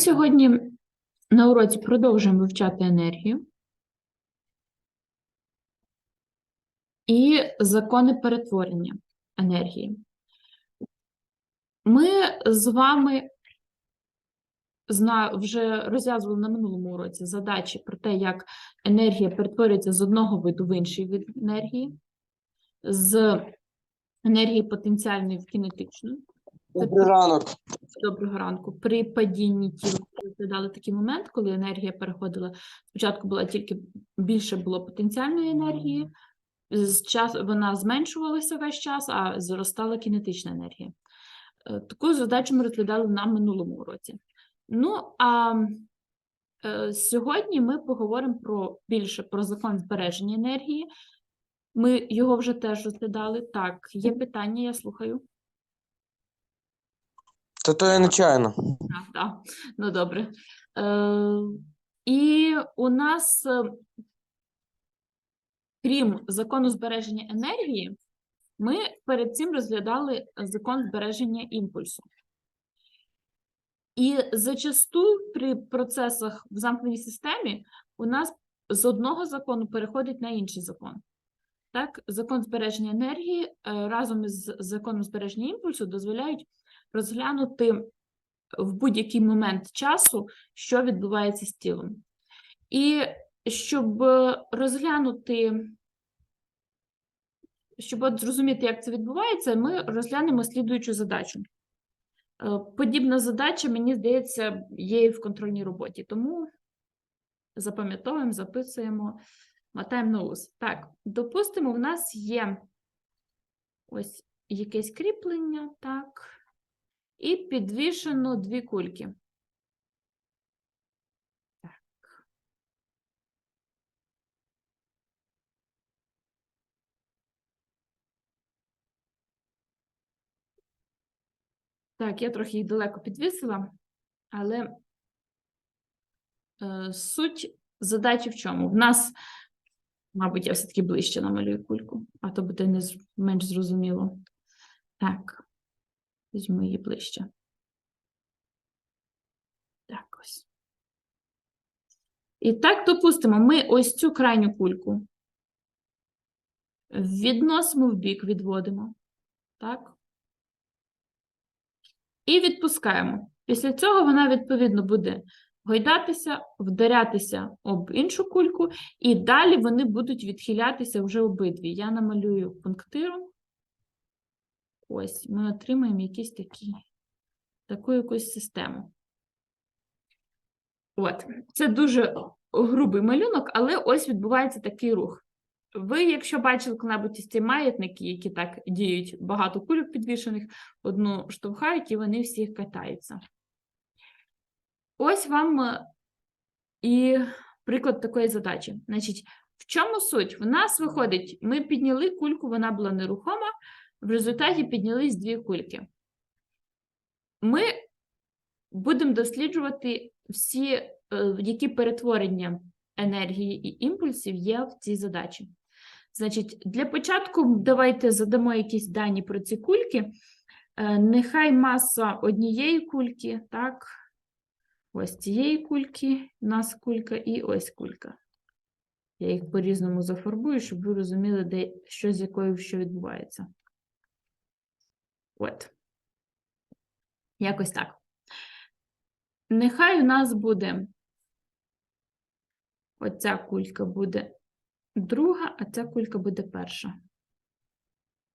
сьогодні на уроці продовжуємо вивчати енергію і закони перетворення енергії. Ми з вами вже розв'язували на минулому уроці задачі про те, як енергія перетворюється з одного виду в інший вид енергії, з енергії потенціальної в кінетичну. Добрий ранок. Доброго ранку. При падінні тіла розглядали такий момент, коли енергія переходила. Спочатку була тільки більше було потенціальної енергії, з час вона зменшувалася весь час, а зростала кінетична енергія. Е, Таку задачу ми розглядали на минулому уроці. Ну а е, сьогодні ми поговоримо про більше про закон збереження енергії. Ми його вже теж розглядали. Так, є питання, я слухаю. Та то я нечайно. А, так, ну добре. Е, і у нас, е, крім закону збереження енергії, ми перед цим розглядали закон збереження імпульсу. І зачасту при процесах в замкненій системі у нас з одного закону переходить на інший закон. Так, закон збереження енергії е, разом із законом збереження імпульсу дозволяють розглянути в будь-який момент часу, що відбувається з тілом. І щоб е, розглянути, щоб от зрозуміти, як це відбувається, ми розглянемо слідуючу задачу. Е, Подібна задача, мені здається, є і в контрольній роботі, тому запам'ятовуємо, записуємо, мотаємо на ус. Так, допустимо, в нас є ось якесь кріплення, так і підвішено дві кульки. Так. Так, я трохи їх далеко підвісила, але е, суть задачі в чому? В нас, мабуть, я все-таки ближче намалюю кульку, а то буде не менш зрозуміло. Так. Візьму її ближче. Так ось. І так, допустимо, ми ось цю крайню кульку відносимо в бік, відводимо. Так. І відпускаємо. Після цього вона, відповідно, буде гойдатися, вдарятися об іншу кульку, і далі вони будуть відхилятися вже обидві. Я намалюю пунктиром. Ось, ми отримаємо якісь такі, таку якусь систему. От, це дуже грубий малюнок, але ось відбувається такий рух. Ви, якщо бачили коли-небудь ці маятники, які так діють, багато кульок підвішених, одну штовхають, і вони всіх катаються. Ось вам е, і приклад такої задачі. Значить, в чому суть? В нас виходить, ми підняли кульку, вона була нерухома, в результаті піднялись дві кульки. Ми будемо досліджувати всі, е, які перетворення енергії і імпульсів є в цій задачі. Значить, для початку давайте задамо якісь дані про ці кульки. Е, Нехай маса однієї кульки, так, ось цієї кульки, у нас кулька і ось кулька. Я їх по-різному зафарбую, щоб ви розуміли, де що з якою що відбувається. От. Якось так. Нехай у нас буде оця кулька буде друга, а ця кулька буде перша.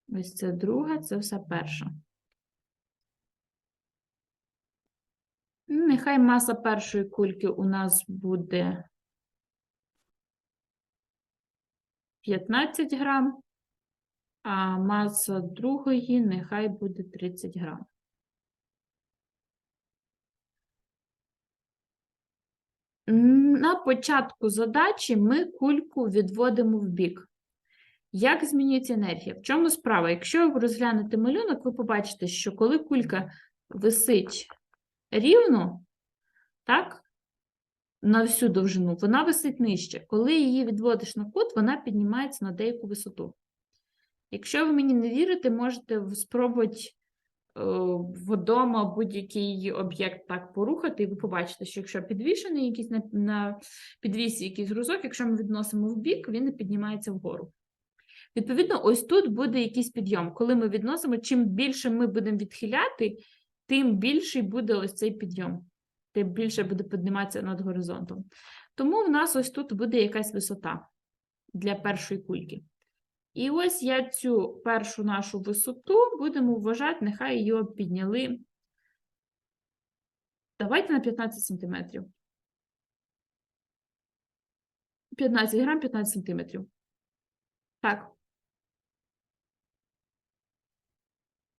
Ось це друга, це все перша. Нехай маса першої кульки у нас буде 15 грам, а маса другої нехай буде 30 грам. На початку задачі ми кульку відводимо в бік. Як змінюється енергія? В чому справа? Якщо ви розглянете малюнок, ви побачите, що коли кулька висить рівно, так, на всю довжину, вона висить нижче. Коли її відводиш на кут, вона піднімається на деяку висоту. Якщо ви мені не вірите, можете спробувати вдома будь-який об'єкт так порухати, і ви побачите, що якщо підвішений якийсь на, на підвісі якийсь грузок, якщо ми відносимо в бік, він не піднімається вгору. Відповідно, ось тут буде якийсь підйом. Коли ми відносимо, чим більше ми будемо відхиляти, тим більший буде ось цей підйом, тим більше буде підніматися над горизонтом. Тому в нас ось тут буде якась висота для першої кульки. І ось я цю першу нашу висоту будемо вважати, нехай її підняли. Давайте на 15 сантиметрів. 15 грам, 15 сантиметрів. Так.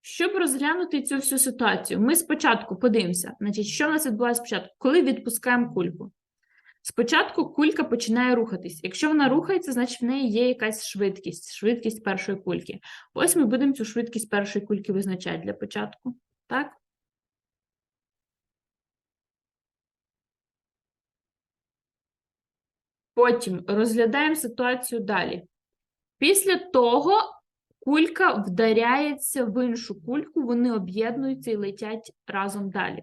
Щоб розглянути цю всю ситуацію, ми спочатку подивимося, значить, що в нас відбувається спочатку, коли відпускаємо кульку. Спочатку кулька починає рухатись. Якщо вона рухається, значить в неї є якась швидкість, швидкість першої кульки. Ось ми будемо цю швидкість першої кульки визначати для початку. Так? Потім розглядаємо ситуацію далі. Після того кулька вдаряється в іншу кульку, вони об'єднуються і летять разом далі.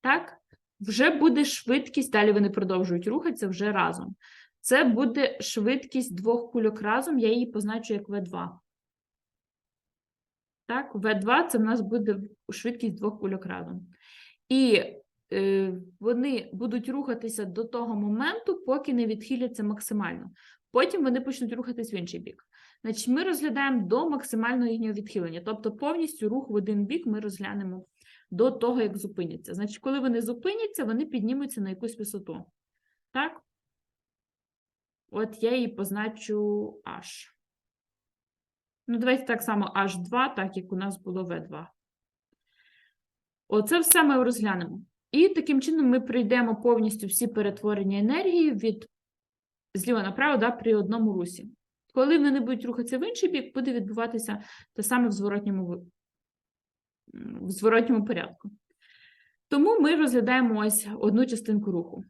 Так? Вже буде швидкість, далі вони продовжують рухатися вже разом. Це буде швидкість двох кульок разом, я її позначу як V2. Так, V2 це в нас буде швидкість двох кульок разом. І е, вони будуть рухатися до того моменту, поки не відхиляться максимально. Потім вони почнуть рухатись в інший бік. Значить, ми розглядаємо до максимального їхнього відхилення. Тобто повністю рух в один бік ми розглянемо до того, як зупиняться. Значить, коли вони зупиняться, вони піднімуться на якусь висоту. Так? От я її позначу H. Ну, давайте так само H2, так як у нас було V2. Оце все ми розглянемо. І таким чином ми пройдемо повністю всі перетворення енергії від зліва направо да, при одному русі. Коли вони будуть рухатися в інший бік, буде відбуватися те саме в зворотньому в зворотньому порядку. Тому ми розглядаємо ось одну частинку руху.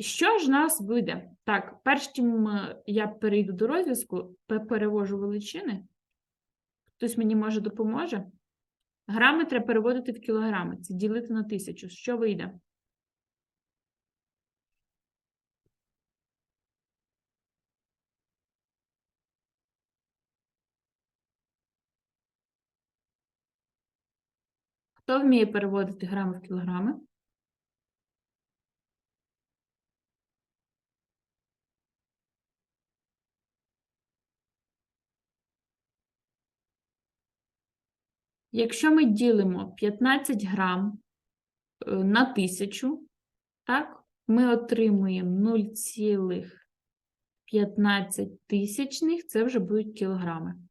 Що ж нас вийде? Так, перш чим е, я перейду до розв'язку, перевожу величини. Хтось мені може допоможе. Грами треба переводити в кілограми. Це ділити на тисячу. Що вийде? Хто вміє переводити грами в кілограми? Якщо ми ділимо 15 грам е, на тисячу, так, ми отримуємо 0,15 тисячних, це вже будуть кілограми.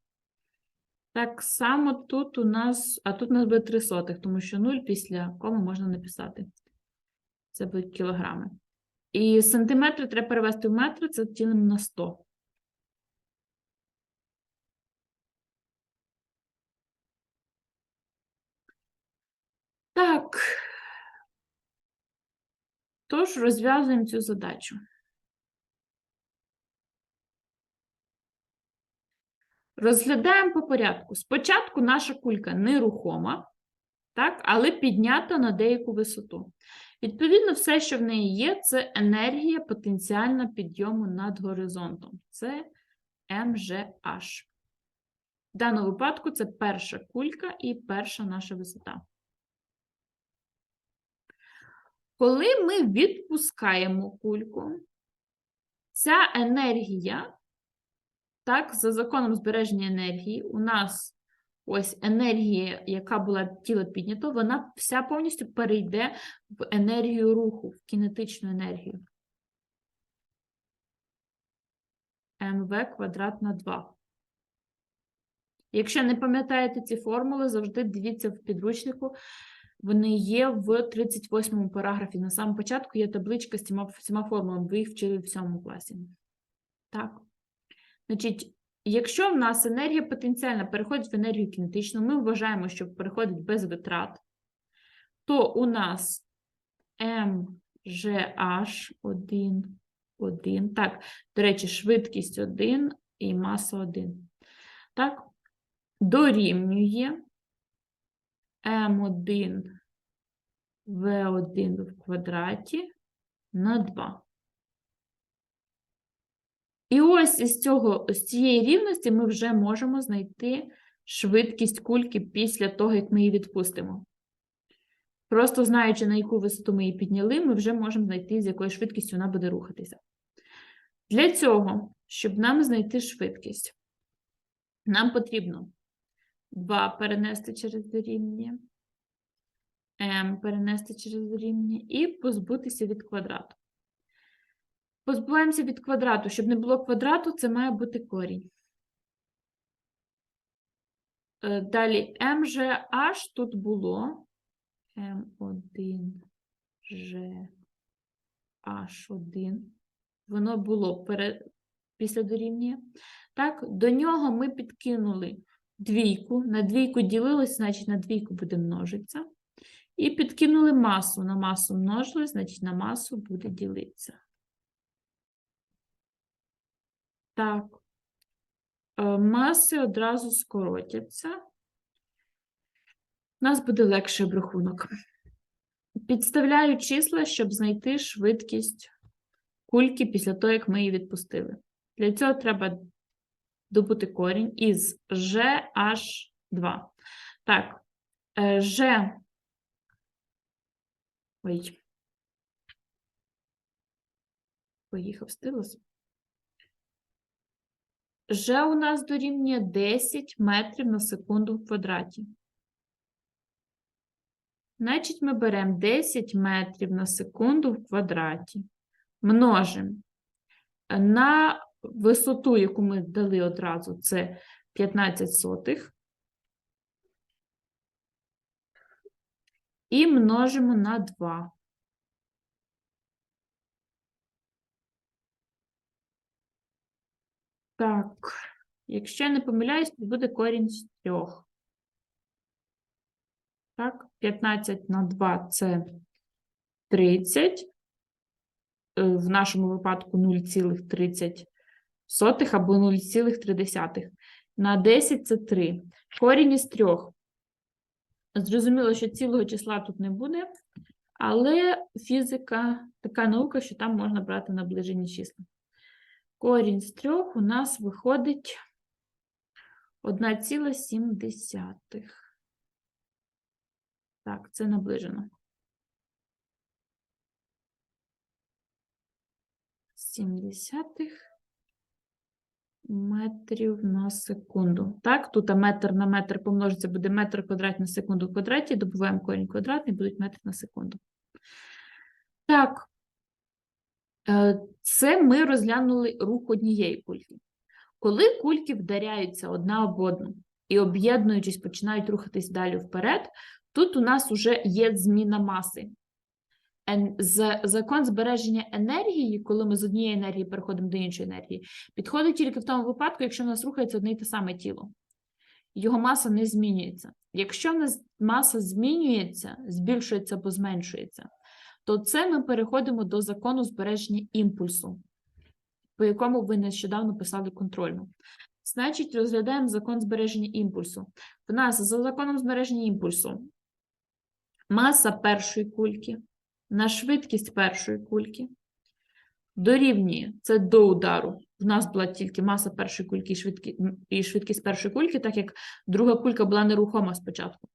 Так само тут у нас, а тут у нас буде 3 сотих, тому що 0 після коми можна написати. Це будуть кілограми. І сантиметри треба перевести в метри, це ділимо на 100. Так. Тож розв'язуємо цю задачу. Розглядаємо по порядку. Спочатку наша кулька нерухома, так, але піднята на деяку висоту. Відповідно, все, що в неї є, це енергія потенціальна підйому над горизонтом. Це МЖH. В даному випадку це перша кулька і перша наша висота. Коли ми відпускаємо кульку, ця енергія, так, за законом збереження енергії, у нас ось енергія, яка була тіло піднято, вона вся повністю перейде в енергію руху, в кінетичну енергію. МВ квадрат на 2. Якщо не пам'ятаєте ці формули, завжди дивіться в підручнику. Вони є в 38 параграфі. На самому початку є табличка з цими, формулами. Ви їх вчили в 7 класі. Так. Значить, якщо в нас енергія потенціальна переходить в енергію кінетичну, ми вважаємо, що переходить без витрат, то у нас MGH 1, 1. Так, до речі, швидкість 1 і маса 1. Так, дорівнює М1 В1 в квадраті на 2. І ось із цього, з цієї рівності ми вже можемо знайти швидкість кульки після того, як ми її відпустимо. Просто знаючи, на яку висоту ми її підняли, ми вже можемо знайти, з якою швидкістю вона буде рухатися. Для цього, щоб нам знайти швидкість, нам потрібно 2 перенести через дорівнює, m перенести через дорівнює і позбутися від квадрату. Позбуваємося від квадрату. Щоб не було квадрату, це має бути корінь. Е, Далі m h тут було. m1 g h1. Воно було пере... після дорівнює. Так, до нього ми підкинули двійку. На двійку ділилось, значить на двійку буде множитися. І підкинули масу. На масу множилось, значить на масу буде ділитися. Так. Е, Маси одразу скоротяться. У нас буде легший обрахунок. Підставляю числа, щоб знайти швидкість кульки після того, як ми її відпустили. Для цього треба добути корінь із GH2. Так, е, G. Ой. Поїхав стилус. G у нас дорівнює 10 метрів на секунду в квадраті. Значить, ми беремо 10 метрів на секунду в квадраті, множимо на висоту, яку ми дали одразу, це 15 сотих. І множимо на 2. Так, якщо я не помиляюсь, то буде корінь з 3. Так, 15 на 2 це 30. Е, В нашому випадку 0,30 або 0,3. На 10 це 3. Корінь із 3. Зрозуміло, що цілого числа тут не буде, але фізика така наука, що там можна брати наближені числа. Корінь з 3 у нас виходить 1,7. Так, це наближено. 70 метрів на секунду. Так, тут метр на метр помножиться, буде метр квадратний на секунду в квадраті, добуваємо корінь квадратний, будуть метри на секунду. Так, це ми розглянули рух однієї кульки. Коли кульки вдаряються одна об одну і об'єднуючись, починають рухатись далі вперед, тут у нас вже є зміна маси. Закон збереження енергії, коли ми з однієї енергії переходимо до іншої енергії, підходить тільки в тому випадку, якщо в нас рухається одне й те саме тіло. Його маса не змінюється. Якщо в нас маса змінюється, збільшується або зменшується, то це ми переходимо до закону збереження імпульсу, по якому ви нещодавно писали контрольну. Значить, розглядаємо закон збереження імпульсу. В нас за законом збереження імпульсу маса першої кульки на швидкість першої кульки дорівнює це до удару. В нас була тільки маса першої кульки і, і швидкість першої кульки, так як друга кулька була нерухома спочатку.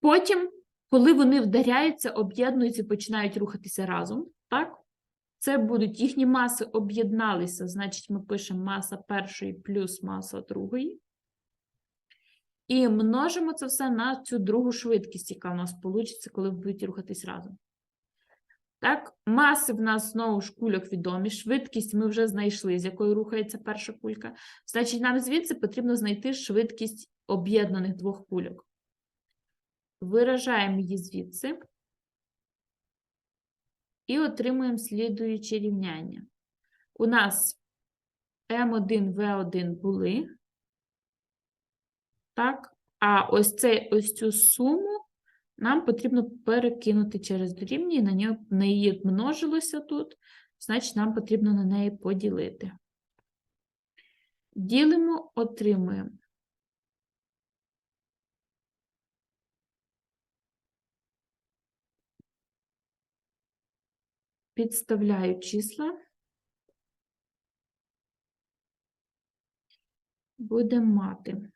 Потім, коли вони вдаряються, об'єднуються починають рухатися разом, так? Це будуть їхні маси об'єдналися, значить, ми пишемо маса першої плюс маса другої. І множимо це все на цю другу швидкість, яка у нас вийде, коли будуть рухатись разом. Так, маси в нас знову ж кульок відомі. Швидкість ми вже знайшли, з якою рухається перша кулька. Значить, нам звідси потрібно знайти швидкість об'єднаних двох кульок. Виражаємо її звідси і отримуємо слідуюче рівняння. У нас М1, В1 були. Так, а ось, цей, ось цю суму нам потрібно перекинути через дорівнює, на, на її множилося тут, значить, нам потрібно на неї поділити. Ділимо, отримуємо. Підставляю числа. Будемо мати.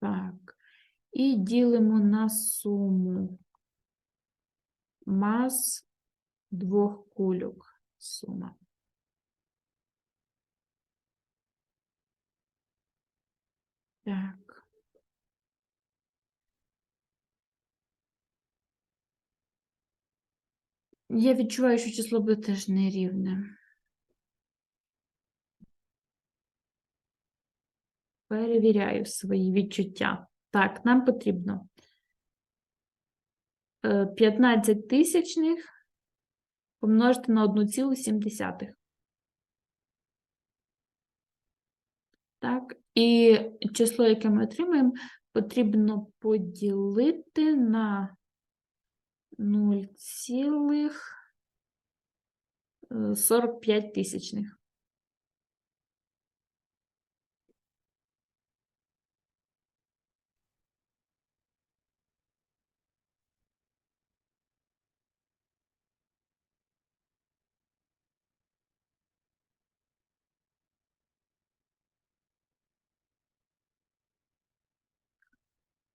Так. І ділимо на суму мас двох кульок. Сума. Так. Я відчуваю, що число буде теж нерівне. Перевіряю свої відчуття. Так, нам потрібно е, 15 тисячних помножити на 1,7. Так, і число, яке ми отримаємо, потрібно поділити на 0,45 тисячних.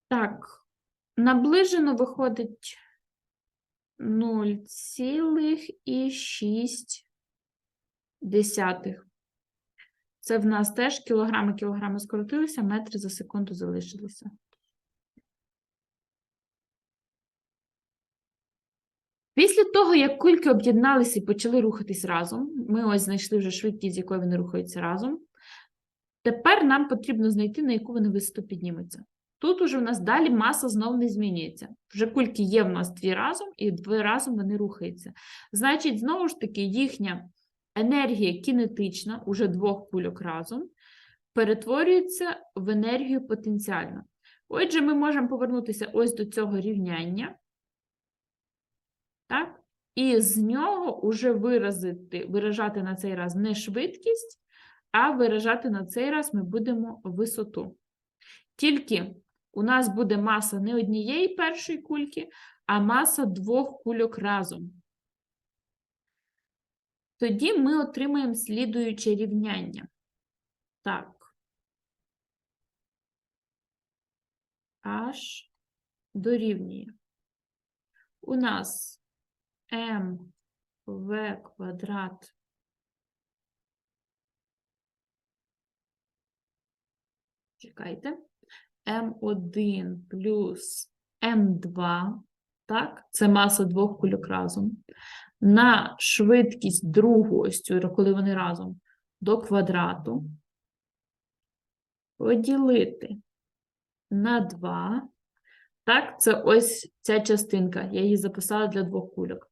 Так, наближено виходить 0,6. Це в нас теж кілограми, кілограми скоротилися, метри за секунду залишилися. Після того, як кульки об'єдналися і почали рухатись разом, ми ось знайшли вже швидкість, з якою вони рухаються разом. Тепер нам потрібно знайти, на яку вони висоту піднімуться. Тут уже в нас далі маса знову не змінюється. Вже кульки є в нас дві разом, і дві разом вони рухаються. Значить, знову ж таки, їхня енергія кінетична, уже двох кульок разом, перетворюється в енергію потенціальну. Отже, ми можемо повернутися ось до цього рівняння. Так? І з нього вже виразити, виражати на цей раз не швидкість, а виражати на цей раз ми будемо висоту. Тільки у нас буде маса не однієї першої кульки, а маса двох кульок разом. Тоді ми отримаємо слідуюче рівняння. Так. H дорівнює. У нас mv квадрат Чекайте. М1 плюс М2, так, це маса двох кульок разом, на швидкість другу, ось цю, коли вони разом, до квадрату, поділити на 2. Так, це ось ця частинка, я її записала для двох кульок.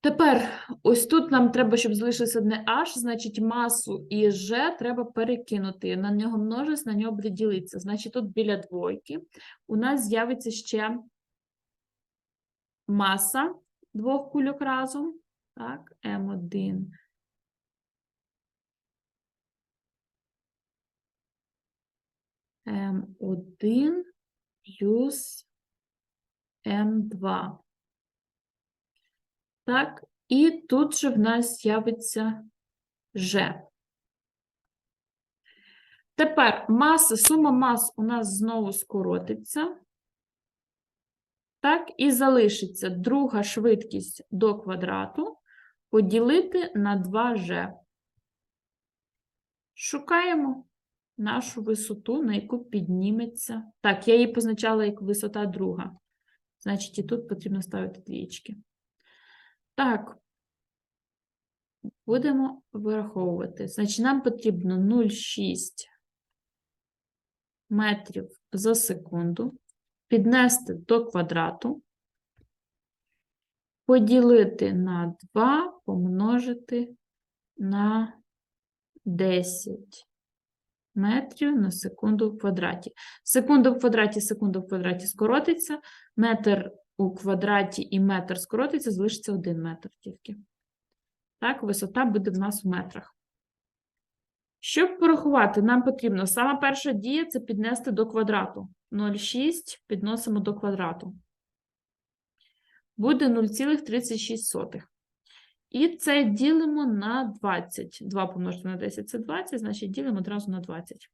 Тепер, ось тут нам треба, щоб залишилося одне H, значить масу і G треба перекинути. На нього множець, на нього буде ділитися. Значить, тут біля двойки у нас з'явиться ще маса двох кульок разом. Так, М1. М1 плюс М2. Так, і тут же в нас з'явиться Ж. Тепер маса, сума мас у нас знову скоротиться. Так, і залишиться друга швидкість до квадрату поділити на 2G. Шукаємо нашу висоту, на яку підніметься. Так, я її позначала як висота друга. Значить, і тут потрібно ставити двічки. Так, будемо вираховувати. Значить, нам потрібно 0,6 метрів за секунду піднести до квадрату, поділити на 2, помножити на 10 метрів на секунду в квадраті. Секунду в квадраті, секунду в квадраті скоротиться, метр у квадраті і метр скоротиться, залишиться 1 метр тільки. Так, висота буде в нас в метрах. Щоб порахувати, нам потрібно сама перша дія це піднести до квадрату. 0,6 підносимо до квадрату. Буде 0,36. І це ділимо на 20. 2 помножити на 10 це 20, значить ділимо одразу на 20.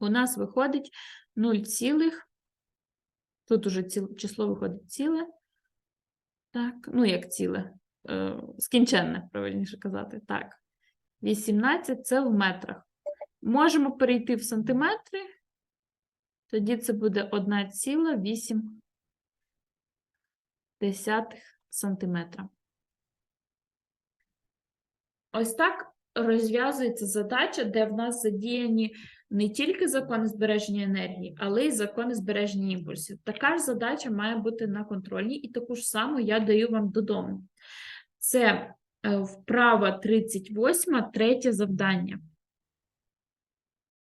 У нас виходить 0, цілих, тут уже ціл- число виходить ціле. Так, ну як ціле, е, скінченне, правильніше казати. Так. 18 це в метрах. Можемо перейти в сантиметри. Тоді це буде 1,8 сантиметра. Ось так розв'язується задача, де в нас задіяні не тільки закони збереження енергії, але й закони збереження імпульсів. Така ж задача має бути на контрольній, і таку ж саму я даю вам додому. Це е, вправа 38, третє завдання.